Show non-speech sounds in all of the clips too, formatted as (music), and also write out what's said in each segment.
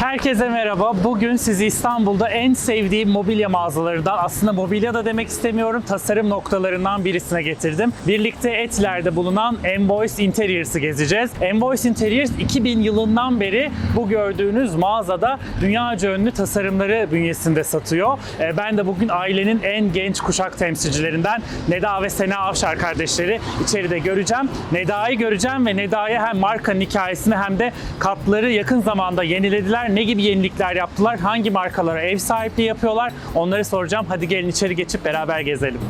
Herkese merhaba. Bugün sizi İstanbul'da en sevdiğim mobilya mağazalarından, aslında mobilya da demek istemiyorum, tasarım noktalarından birisine getirdim. Birlikte Etiler'de bulunan Envoice Interiers'ı gezeceğiz. Envoice Interiors 2000 yılından beri bu gördüğünüz mağazada dünyaca ünlü tasarımları bünyesinde satıyor. Ee, Ben de bugün ailenin en genç kuşak temsilcilerinden Neda ve Sena Avşar kardeşleri içeride göreceğim. Neda'yı göreceğim ve Neda'ya hem markanın hikayesini hem de katları yakın zamanda yenilediler. Ne gibi yenilikler yaptılar? Hangi markalara ev sahipliği yapıyorlar? Onları soracağım. Hadi gelin içeri geçip beraber gezelim.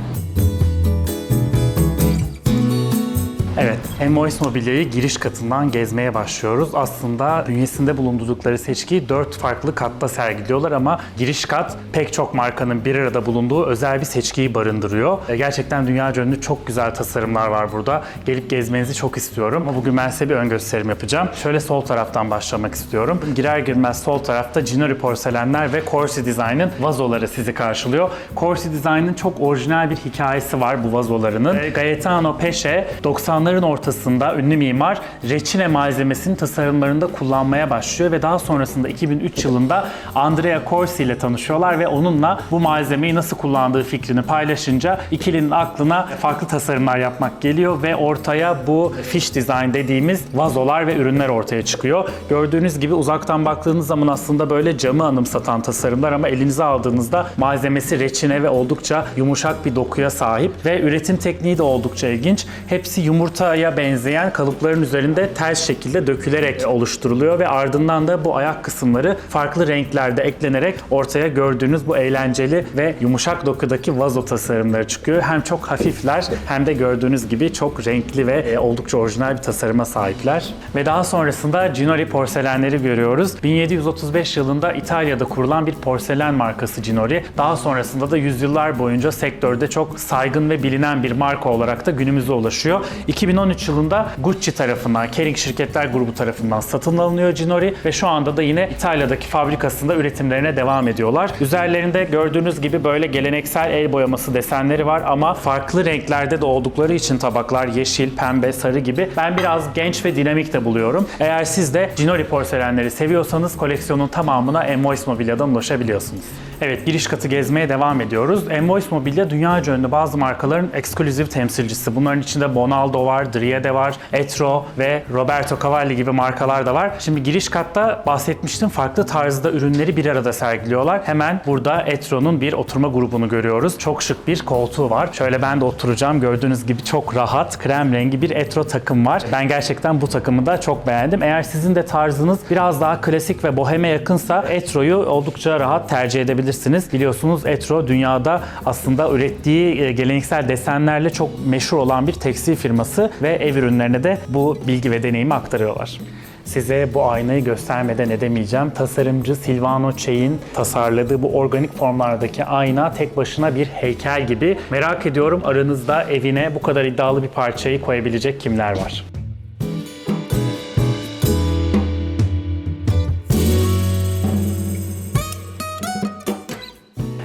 Evet, Emois Mobilya'yı giriş katından gezmeye başlıyoruz. Aslında bünyesinde bulundurdukları seçkiyi 4 farklı katta sergiliyorlar ama giriş kat pek çok markanın bir arada bulunduğu özel bir seçkiyi barındırıyor. E, gerçekten dünya ünlü çok güzel tasarımlar var burada. Gelip gezmenizi çok istiyorum. Ama bugün ben size bir ön gösterim yapacağım. Şöyle sol taraftan başlamak istiyorum. Girer girmez sol tarafta Ginori porselenler ve Corsi Design'ın vazoları sizi karşılıyor. Corsi Design'ın çok orijinal bir hikayesi var bu vazolarının. E, Gaetano Peşe 90'lı Bunların ortasında ünlü mimar reçine malzemesini tasarımlarında kullanmaya başlıyor ve daha sonrasında 2003 yılında Andrea Corsi ile tanışıyorlar ve onunla bu malzemeyi nasıl kullandığı fikrini paylaşınca ikilinin aklına farklı tasarımlar yapmak geliyor ve ortaya bu fish design dediğimiz vazolar ve ürünler ortaya çıkıyor. Gördüğünüz gibi uzaktan baktığınız zaman aslında böyle camı anımsatan tasarımlar ama elinize aldığınızda malzemesi reçine ve oldukça yumuşak bir dokuya sahip ve üretim tekniği de oldukça ilginç. Hepsi yumurta yumurtaya benzeyen kalıpların üzerinde ters şekilde dökülerek oluşturuluyor ve ardından da bu ayak kısımları farklı renklerde eklenerek ortaya gördüğünüz bu eğlenceli ve yumuşak dokudaki vazo tasarımları çıkıyor. Hem çok hafifler hem de gördüğünüz gibi çok renkli ve e, oldukça orijinal bir tasarıma sahipler. Ve daha sonrasında Ginori porselenleri görüyoruz. 1735 yılında İtalya'da kurulan bir porselen markası Ginori. Daha sonrasında da yüzyıllar boyunca sektörde çok saygın ve bilinen bir marka olarak da günümüze ulaşıyor. 2013 yılında Gucci tarafından, Kering Şirketler Grubu tarafından satın alınıyor Ginori ve şu anda da yine İtalya'daki fabrikasında üretimlerine devam ediyorlar. Üzerlerinde gördüğünüz gibi böyle geleneksel el boyaması desenleri var ama farklı renklerde de oldukları için tabaklar yeşil, pembe, sarı gibi ben biraz genç ve dinamik de buluyorum. Eğer siz de Ginori porselenleri seviyorsanız koleksiyonun tamamına Envoice Mobilya'dan ulaşabiliyorsunuz. Evet, giriş katı gezmeye devam ediyoruz. Envoice Mobilya dünya ünlü bazı markaların ekskluzif temsilcisi. Bunların içinde Bonaldo var, Driede var, Etro ve Roberto Cavalli gibi markalar da var. Şimdi giriş katta bahsetmiştim farklı tarzda ürünleri bir arada sergiliyorlar. Hemen burada Etro'nun bir oturma grubunu görüyoruz. Çok şık bir koltuğu var. Şöyle ben de oturacağım. Gördüğünüz gibi çok rahat, krem rengi bir Etro takım var. Ben gerçekten bu takımı da çok beğendim. Eğer sizin de tarzınız biraz daha klasik ve boheme yakınsa Etro'yu oldukça rahat tercih edebilirsiniz. Biliyorsunuz Etro dünyada aslında ürettiği e, geleneksel desenlerle çok meşhur olan bir tekstil firması ve ev ürünlerine de bu bilgi ve deneyimi aktarıyorlar. Size bu aynayı göstermeden edemeyeceğim. Tasarımcı Silvano Çey'in tasarladığı bu organik formlardaki ayna tek başına bir heykel gibi. Merak ediyorum aranızda evine bu kadar iddialı bir parçayı koyabilecek kimler var?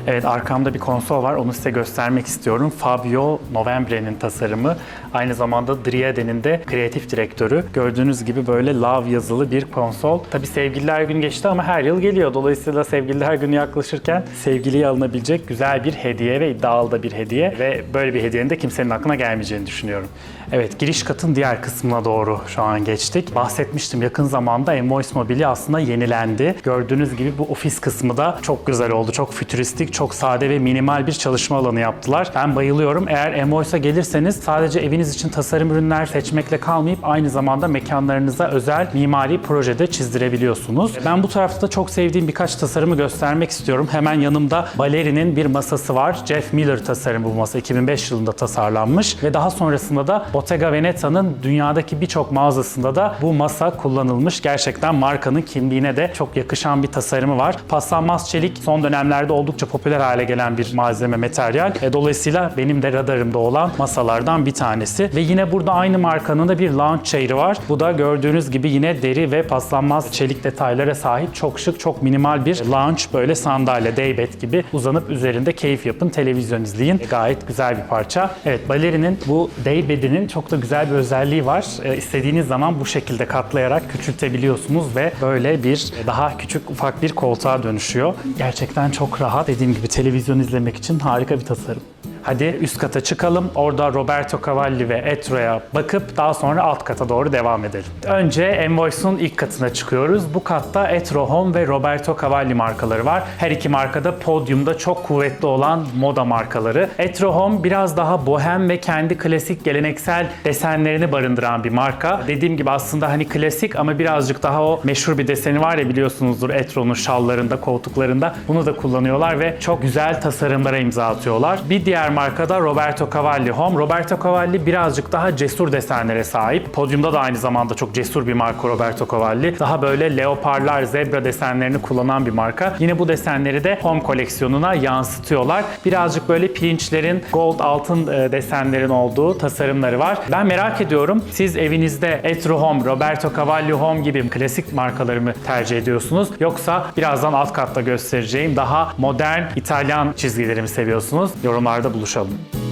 Evet arkamda bir konsol var. Onu size göstermek istiyorum. Fabio Novembre'nin tasarımı. Aynı zamanda Driede'nin de kreatif direktörü. Gördüğünüz gibi böyle love yazılı bir konsol. Tabi sevgililer günü geçti ama her yıl geliyor. Dolayısıyla sevgililer günü yaklaşırken sevgiliye alınabilecek güzel bir hediye ve iddialı da bir hediye. Ve böyle bir hediyenin de kimsenin aklına gelmeyeceğini düşünüyorum. Evet giriş katın diğer kısmına doğru şu an geçtik. Bahsetmiştim yakın zamanda Envoice Mobilya aslında yenilendi. Gördüğünüz gibi bu ofis kısmı da çok güzel oldu. Çok fütüristik, çok sade ve minimal bir çalışma alanı yaptılar. Ben bayılıyorum. Eğer Envoice'a gelirseniz sadece eviniz için tasarım ürünler seçmekle kalmayıp aynı zamanda mekanlarınıza özel mimari projede çizdirebiliyorsunuz. Ben bu tarafta da çok sevdiğim birkaç tasarımı göstermek istiyorum. Hemen yanımda Valeri'nin bir masası var. Jeff Miller tasarımı bu masa 2005 yılında tasarlanmış ve daha sonrasında da Bottega Veneta'nın dünyadaki birçok mağazasında da bu masa kullanılmış. Gerçekten markanın kimliğine de çok yakışan bir tasarımı var. Paslanmaz çelik son dönemlerde oldukça popüler popüler hale gelen bir malzeme, materyal. E, dolayısıyla benim de radarımda olan masalardan bir tanesi. Ve yine burada aynı markanın da bir lounge chair'i var. Bu da gördüğünüz gibi yine deri ve paslanmaz çelik detaylara sahip çok şık, çok minimal bir lounge böyle sandalye, daybed gibi uzanıp üzerinde keyif yapın, televizyon izleyin. E, gayet güzel bir parça. Evet, balerinin bu daybed'inin çok da güzel bir özelliği var. E, istediğiniz zaman bu şekilde katlayarak küçültebiliyorsunuz ve böyle bir daha küçük ufak bir koltuğa dönüşüyor. Gerçekten çok rahat. Dediğim gibi televizyon izlemek için harika bir tasarım. Hadi üst kata çıkalım. Orada Roberto Cavalli ve Etro'ya bakıp daha sonra alt kata doğru devam edelim. Önce Envoice'un ilk katına çıkıyoruz. Bu katta Etro Home ve Roberto Cavalli markaları var. Her iki markada podyumda çok kuvvetli olan moda markaları. Etro Home biraz daha bohem ve kendi klasik geleneksel desenlerini barındıran bir marka. Dediğim gibi aslında hani klasik ama birazcık daha o meşhur bir deseni var ya biliyorsunuzdur Etro'nun şallarında, koltuklarında. Bunu da kullanıyorlar ve çok güzel tasarımlara imza atıyorlar. Bir diğer markada Roberto Cavalli Home. Roberto Cavalli birazcık daha cesur desenlere sahip. Podyumda da aynı zamanda çok cesur bir marka Roberto Cavalli. Daha böyle leoparlar, zebra desenlerini kullanan bir marka. Yine bu desenleri de Home koleksiyonuna yansıtıyorlar. Birazcık böyle pirinçlerin, gold altın e, desenlerin olduğu tasarımları var. Ben merak ediyorum. Siz evinizde Etro Home, Roberto Cavalli Home gibi klasik markaları mı tercih ediyorsunuz? Yoksa birazdan alt katta göstereceğim daha modern İtalyan çizgileri mi seviyorsunuz? Yorumlarda buluşalım. Evet,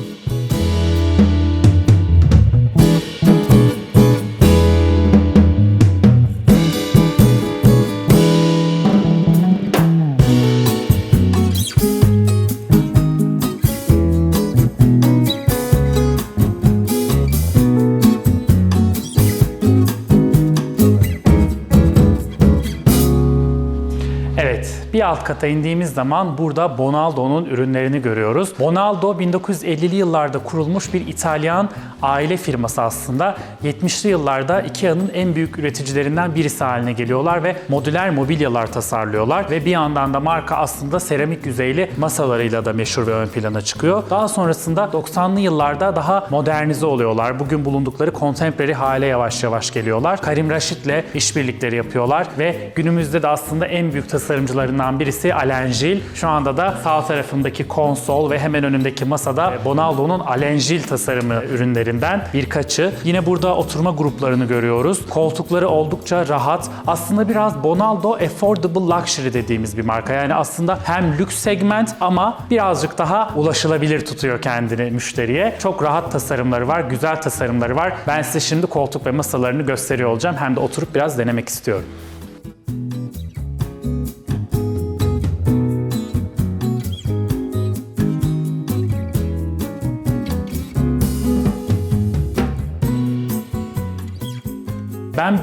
bir alt kata indiğimiz zaman burada Bonaldo'nun ürünlerini görüyoruz. Bonaldo 1950'li yıllarda kurulmuş bir İtalyan aile firması aslında. 70'li yıllarda Ikea'nın en büyük üreticilerinden birisi haline geliyorlar ve modüler mobilyalar tasarlıyorlar ve bir yandan da marka aslında seramik yüzeyli masalarıyla da meşhur ve ön plana çıkıyor. Daha sonrasında 90'lı yıllarda daha modernize oluyorlar. Bugün bulundukları contemporary hale yavaş yavaş geliyorlar. Karim Rashid'le işbirlikleri yapıyorlar ve günümüzde de aslında en büyük tasarımcılarından birisi Alain Gilles. Şu anda da sağ tarafındaki konsol ve hemen önündeki masada Bonaldo'nun Gilles tasarımı ürünlerinden birkaçı. Yine burada oturma gruplarını görüyoruz. Koltukları oldukça rahat. Aslında biraz Bonaldo affordable luxury dediğimiz bir marka. Yani aslında hem lüks segment ama birazcık daha ulaşılabilir tutuyor kendini müşteriye. Çok rahat tasarımları var, güzel tasarımları var. Ben size şimdi koltuk ve masalarını gösteriyor olacağım. Hem de oturup biraz denemek istiyorum.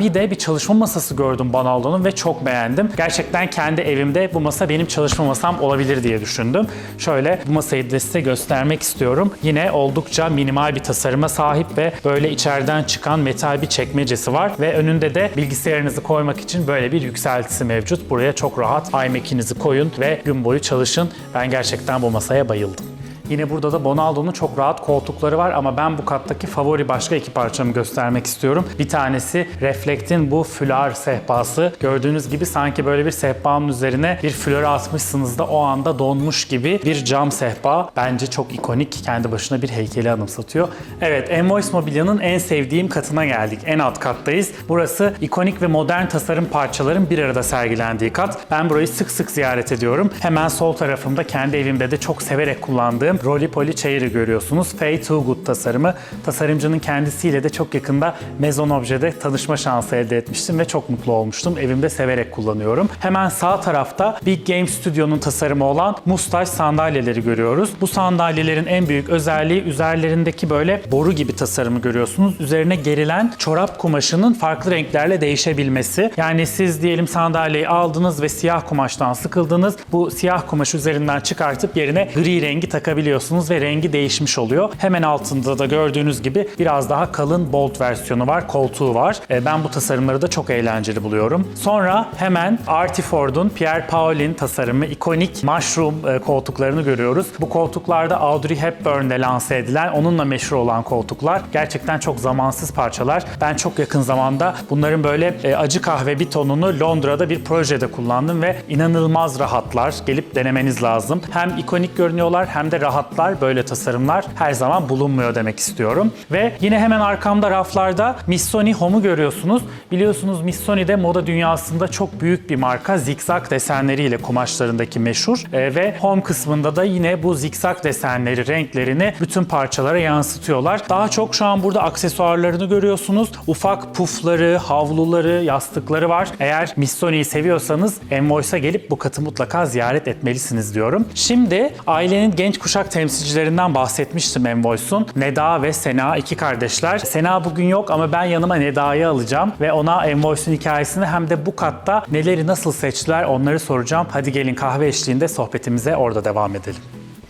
Bir de bir çalışma masası gördüm Bonaldo'nun ve çok beğendim. Gerçekten kendi evimde bu masa benim çalışma masam olabilir diye düşündüm. Şöyle bu masayı da size göstermek istiyorum. Yine oldukça minimal bir tasarıma sahip ve böyle içeriden çıkan metal bir çekmecesi var ve önünde de bilgisayarınızı koymak için böyle bir yükseltisi mevcut. Buraya çok rahat iMac'inizi koyun ve gün boyu çalışın. Ben gerçekten bu masaya bayıldım. Yine burada da Bonaldo'nun çok rahat koltukları var ama ben bu kattaki favori başka iki parçamı göstermek istiyorum. Bir tanesi Reflect'in bu fular sehpası. Gördüğünüz gibi sanki böyle bir sehpanın üzerine bir flör atmışsınız da o anda donmuş gibi bir cam sehpa. Bence çok ikonik, kendi başına bir heykeli anımsatıyor. Evet, Envoice Mobilya'nın en sevdiğim katına geldik. En alt kattayız. Burası ikonik ve modern tasarım parçaların bir arada sergilendiği kat. Ben burayı sık sık ziyaret ediyorum. Hemen sol tarafımda kendi evimde de çok severek kullandığım Roly Poly Chair'ı görüyorsunuz. Fay Too Good tasarımı. Tasarımcının kendisiyle de çok yakında Maison Objet'de tanışma şansı elde etmiştim ve çok mutlu olmuştum. Evimde severek kullanıyorum. Hemen sağ tarafta Big Game Studio'nun tasarımı olan Mustache sandalyeleri görüyoruz. Bu sandalyelerin en büyük özelliği üzerlerindeki böyle boru gibi tasarımı görüyorsunuz. Üzerine gerilen çorap kumaşının farklı renklerle değişebilmesi. Yani siz diyelim sandalyeyi aldınız ve siyah kumaştan sıkıldınız. Bu siyah kumaş üzerinden çıkartıp yerine gri rengi takabiliyorsunuz görebiliyorsunuz ve rengi değişmiş oluyor. Hemen altında da gördüğünüz gibi biraz daha kalın bold versiyonu var, koltuğu var. E, Ben bu tasarımları da çok eğlenceli buluyorum. Sonra hemen Artiford'un Pierre Paulin tasarımı ikonik mushroom e, koltuklarını görüyoruz. Bu koltuklarda Audrey Hepburn'de lanse edilen, onunla meşhur olan koltuklar. Gerçekten çok zamansız parçalar. Ben çok yakın zamanda bunların böyle e, acı kahve bir tonunu Londra'da bir projede kullandım ve inanılmaz rahatlar. Gelip denemeniz lazım. Hem ikonik görünüyorlar hem de rahatlar. Böyle tasarımlar her zaman bulunmuyor demek istiyorum. Ve yine hemen arkamda raflarda Missoni Home'u görüyorsunuz. Biliyorsunuz Missoni de moda dünyasında çok büyük bir marka. Zikzak desenleriyle kumaşlarındaki meşhur. E, ve Home kısmında da yine bu zikzak desenleri, renklerini bütün parçalara yansıtıyorlar. Daha çok şu an burada aksesuarlarını görüyorsunuz. Ufak pufları, havluları, yastıkları var. Eğer Missoni'yi seviyorsanız Envoice'a gelip bu katı mutlaka ziyaret etmelisiniz diyorum. Şimdi ailenin genç kuşak temsilcilerinden bahsetmiştim Envoice'un. Neda ve Sena iki kardeşler. Sena bugün yok ama ben yanıma Neda'yı alacağım ve ona Envoice'un hikayesini hem de bu katta neleri nasıl seçtiler onları soracağım. Hadi gelin kahve eşliğinde sohbetimize orada devam edelim.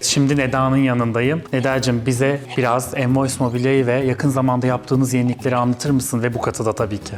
Şimdi Neda'nın yanındayım. Neda'cığım bize biraz Envoice Mobilya'yı ve yakın zamanda yaptığınız yenilikleri anlatır mısın ve bu katı da tabii ki.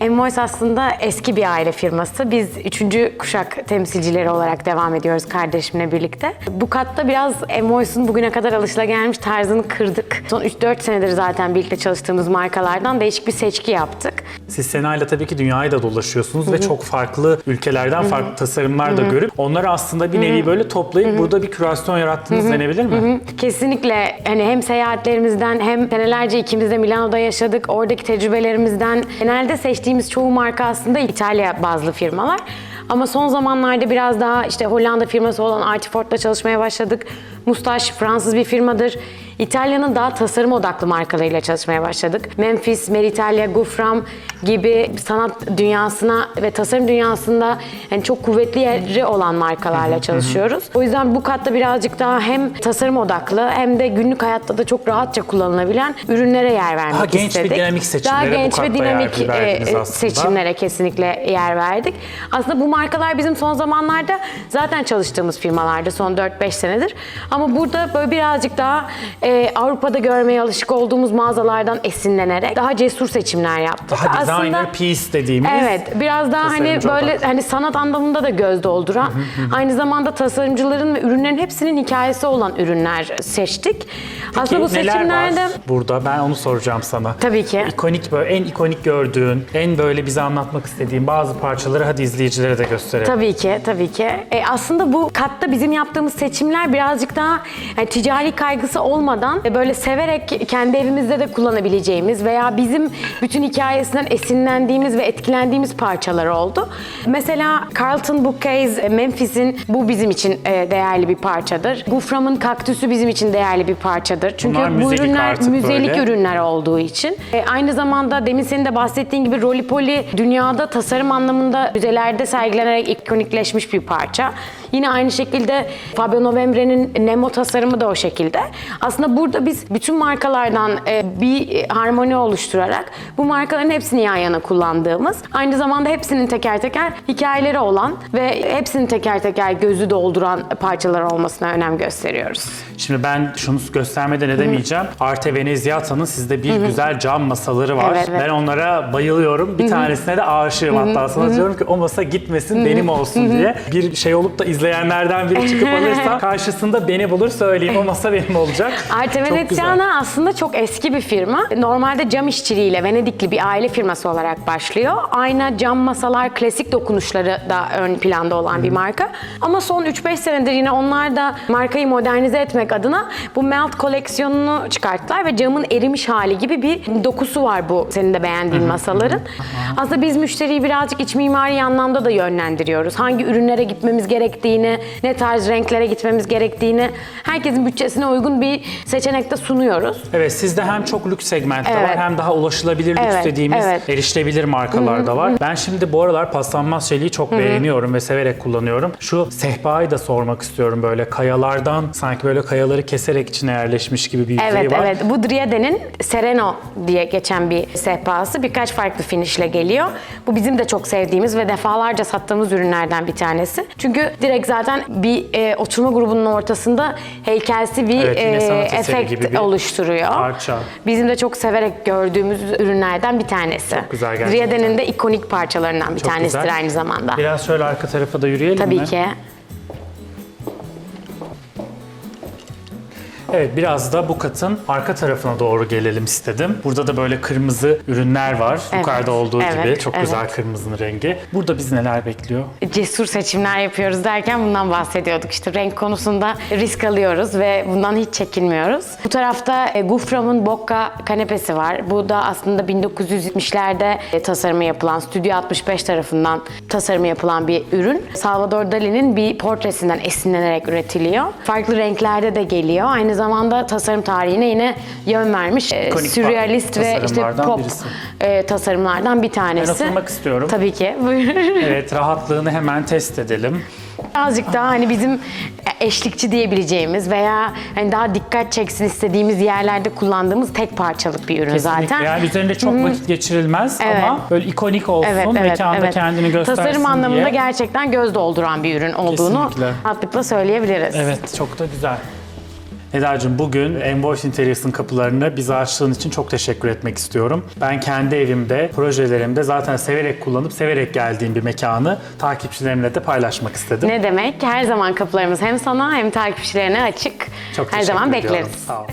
Envoice aslında eski bir aile firması. Biz üçüncü kuşak temsilcileri olarak devam ediyoruz kardeşimle birlikte. Bu katta biraz Envoice'un bugüne kadar alışılagelmiş tarzını kırdık. Son 3-4 senedir zaten birlikte çalıştığımız markalardan değişik bir seçki yaptık. Siz Sena'yla tabii ki dünyayı da dolaşıyorsunuz ve çok farklı ülkelerden farklı tasarımlar da görüp onları aslında bir nevi böyle toplayıp burada bir kürasyon yarattınız denebilir mi? Kesinlikle hani hem seyahatlerimizden hem senelerce ikimiz de Milano'da yaşadık. Oradaki tecrübelerimizden genelde seçtiğimiz çoğu marka aslında İtalya bazlı firmalar. Ama son zamanlarda biraz daha işte Hollanda firması olan Artiford'la çalışmaya başladık. Mustaş Fransız bir firmadır. İtalya'nın daha tasarım odaklı markalarıyla çalışmaya başladık. Memphis, Meritalia, Gufram gibi sanat dünyasına ve tasarım dünyasında yani çok kuvvetli yeri olan markalarla çalışıyoruz. O yüzden bu katta birazcık daha hem tasarım odaklı hem de günlük hayatta da çok rahatça kullanılabilen ürünlere yer vermek Daha genç ve istedik. dinamik seçimlere Daha genç ve dinamik e, aslında. seçimlere kesinlikle yer verdik. Aslında bu markalar bizim son zamanlarda zaten çalıştığımız firmalardı son 4-5 senedir. Ama burada böyle birazcık daha e, Avrupa'da görmeye alışık olduğumuz mağazalardan esinlenerek daha cesur seçimler yaptık. Daha designer piece dediğimiz. Evet, biraz daha hani böyle odaklı. hani sanat anlamında da göz dolduran, aynı zamanda tasarımcıların ve ürünlerin hepsinin hikayesi olan ürünler seçtik. Aslında bu Peki seçimlerde var burada? Ben onu soracağım sana. Tabii ki. İkonik böyle en ikonik gördüğün, en böyle bize anlatmak istediğin bazı parçaları hadi izleyicilere de gösterelim. Tabii ki, tabii ki. E, aslında bu katta bizim yaptığımız seçimler birazcık daha yani ticari kaygısı olmadan e, böyle severek kendi evimizde de kullanabileceğimiz veya bizim bütün hikayesinden esinlendiğimiz ve etkilendiğimiz parçalar oldu. Mesela Carlton Bookcase, Memphis'in bu bizim için e, değerli bir parçadır. Gufram'ın kaktüsü bizim için değerli bir parçadır. Çünkü Bunlar bu ürünler müzelik böyle. ürünler olduğu için. E, aynı zamanda demin senin de bahsettiğin gibi Rolipoli dünyada tasarım anlamında müzelerde sergilenerek ikonikleşmiş bir parça. Yine aynı şekilde Fabio Novembre'nin Nemo tasarımı da o şekilde. Aslında burada biz bütün markalardan e, bir harmoni oluşturarak bu markaların hepsini yan yana kullandığımız, aynı zamanda hepsinin teker teker hikayeleri olan ve hepsinin teker teker gözü dolduran parçalar olmasına önem gösteriyoruz. Şimdi ben şunu göstermeden edemeyeceğim. Arte Veneziata'nın sizde bir güzel cam masaları var. Evet, evet. Ben onlara bayılıyorum. Bir tanesine de aşığım hatta. Sana diyorum ki o masa gitmesin benim olsun diye. Bir şey olup da izleyenlerden biri çıkıp (laughs) alırsa karşısında beni bulur söyleyeyim o masa benim olacak. Arte. Veneziana aslında çok eski bir firma. Normalde cam işçiliğiyle Venedikli bir aile firması olarak başlıyor. Ayna, cam masalar, klasik dokunuşları da ön planda olan bir marka. Ama son 3-5 senedir yine onlar da markayı modernize etmek adına bu Melt koleksiyonunu çıkarttılar ve camın erimiş hali gibi bir dokusu var bu senin de beğendiğin masaların. Aslında biz müşteriyi birazcık iç mimari anlamda da yönlendiriyoruz. Hangi ürünlere gitmemiz gerektiğini, ne tarz renklere gitmemiz gerektiğini, herkesin bütçesine uygun bir seçenekte sunuyoruz. Evet sizde hem çok lüks segmentte Evet. var hem daha ulaşılabilir lüks Evet, dediğimiz evet. erişilebilir markalar da var. Ben şimdi bu aralar paslanmaz jeliyi çok beğeniyorum ve severek kullanıyorum. Şu sehpayı da sormak istiyorum böyle kayalardan sanki böyle kayaları keserek içine yerleşmiş gibi bir yüzeyi Evet var. evet. Bu Driade'nin Sereno diye geçen bir sehpası. Birkaç farklı finişle geliyor. Bu bizim de çok sevdiğimiz ve defalarca sattığımız ürünlerden bir tanesi. Çünkü direkt zaten bir e, oturma grubunun ortasında heykelsi bir Evet, yine e, eseri efekt gibi bir oluşturuyor. parça. Bizim de çok severek gördüğümüz ürünlerden bir tanesi. Çok güzel gerçekten. Driade'nin de ikonik parçalarından bir Çok tanesidir güzel. aynı zamanda. Biraz şöyle arka tarafa da yürüyelim Tabii mi? ki. Evet biraz da bu katın arka tarafına doğru gelelim istedim. Burada da böyle kırmızı ürünler var. Evet, Yukarıda olduğu gibi. evet, Çok güzel evet. kırmızının rengi. Burada bizi neler bekliyor? cesur seçimler yapıyoruz derken bundan bahsediyorduk. İşte renk konusunda risk alıyoruz ve bundan hiç çekinmiyoruz. Bu tarafta e, Gufram'ın Bocca kanepesi var. Bu da aslında 1970'lerde e, tasarımı yapılan, Studio 65 tarafından tasarımı yapılan bir ürün. Salvador Dali'nin bir portresinden esinlenerek üretiliyor. Farklı renklerde de geliyor. Aynı zamanda tasarım tarihine yine yön vermiş. E, İkonik sürrealist ve işte pop birisi. e, tasarımlardan bir tanesi. oturmak istiyorum. Tabii ki. (laughs) Evet rahatlığını hemen test edelim. Birazcık daha hani bizim eşlikçi diyebileceğimiz veya hani daha dikkat çeksin istediğimiz yerlerde kullandığımız tek parçalık bir ürün Kesinlikle. zaten. Yani üzerinde çok vakit geçirilmez Evet. ama böyle ikonik olsun, Evet, evet, mekanda evet. kendini göstersin Tasarım anlamında diye. gerçekten göz dolduran bir ürün olduğunu Kesinlikle. rahatlıkla söyleyebiliriz. Evet, çok da güzel. Eda'cığım bugün Envoice Interiors'ın kapılarını bize açtığın için çok teşekkür etmek istiyorum. Ben kendi evimde, projelerimde zaten severek kullanıp severek geldiğim bir mekanı takipçilerimle de paylaşmak istedim. Ne demek? Her zaman kapılarımız hem sana hem takipçilerine açık. Çok Her teşekkür zaman ediyorum. bekleriz. Sağ ol.